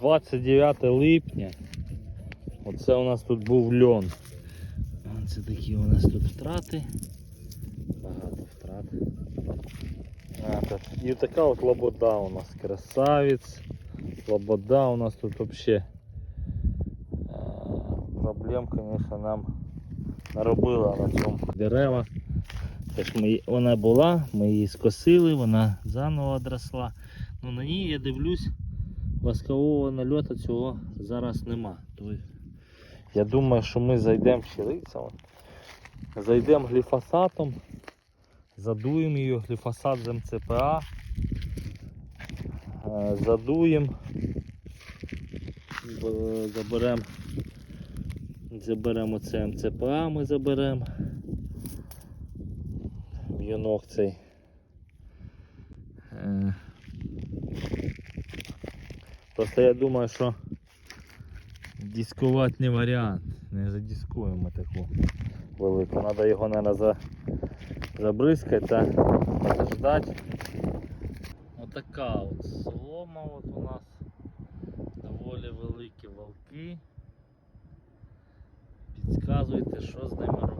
29 липня. Оце у нас тут був льон. Це такі у нас тут втрати. Багато втрат. А, так. І така от лобода у нас красавець. Лобода у нас тут вообще а, проблем, звісно, нам наробила на цьому дерева. Тож ми, вона була, ми її скосили, вона заново одросла. Ну на ній я дивлюсь, воскового нальоту цього зараз нема. Я думаю, що ми зайдемо щирицем, зайдемо гліфосатом, задуємо її, гліфосат з МЦПА, е, задуємо, заберемо заберемо це МЦПА, ми заберемо. В'юнок цей. Просто я думаю, що дискувати не варіант. Не задискуємо таку велику. Треба його, мабуть, за... забризкати та ждати. Отака от солома от у нас. Доволі великі вовки. Підказуйте, що з ними робити.